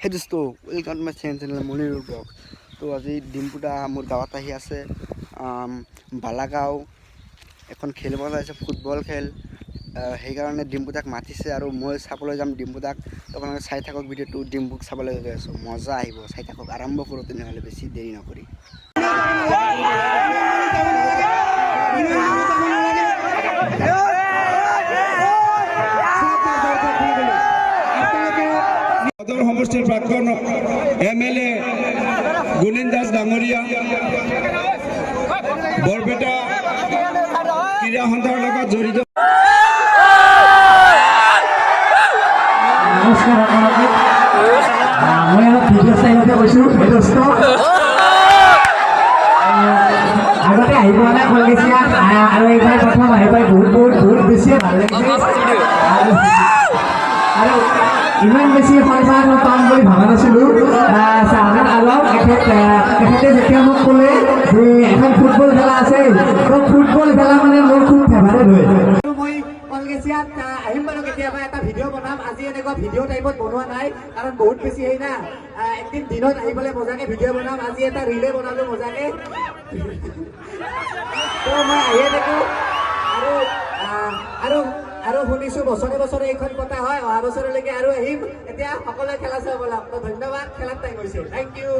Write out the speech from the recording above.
সেই দোস্ত welcome my channel মণিৰ ব্লগ তো আজি ডিম্পুদা, মোৰ গাঁৱত আহি আছে বালাগাঁও। এখন খেলিব যাইছে ফুটবল খেল। সেইকাৰণে ডিম্পুদাক মাতিছে আৰু মই চাবলৈ যাম ডিম্পুদাক। আপোনালোকে চাই থাকক ভিডিঅ'টো, ডিম্পুক চাবলৈ গৈ আছোঁ। মজা আহিব, চাই থাকক। আৰম্ভ কৰোঁ তেনেহ'লে বেছি দেৰি নকৰি। সদৰ সমষ্টিৰ প্ৰাক্তন এম এল এ গুণীন দাস ডাঙৰীয়া, বৰপেটা ক্ৰীড়া সন্থাৰ লগত জড়িত। মই কৈছোঁ দোস্ত আগতে আহি পোৱা নাই কলগেছিয়া আৰু ইমান বেছি সন্মান পাম বুলি ভবা নাছিলোঁ চাহান আলম এখেত আহ, যেতিয়া মোক ক'লে যে এখন ফুটবল খেলা আছে তো ফুটবল খেলা মানে মোৰ খুব ফেভাৰেট হয় আহ, আহিম বাৰু কেতিয়াবা এটা ভিডিঅ' বনাম আজি এনেকুৱা ভিডিঅ' টাইপত বনোৱা নাই কাৰণ বহুত বেছি হেৰি না আহ, একদিন দিনত আহি পেলাই মজাকে ভিডিঅ' বনাম আজি এটা ৰিলে বনালো মজাকে তো মই আহিয়ে শুনিছোঁ বছৰে বছৰে এইখন পতা হয় অহা বছৰলৈকে আৰু আহিম। এতিয়া সকলোৱে খেলা চাব তো ধন্যবাদ খেলাৰ টাইম হৈছে। Thank you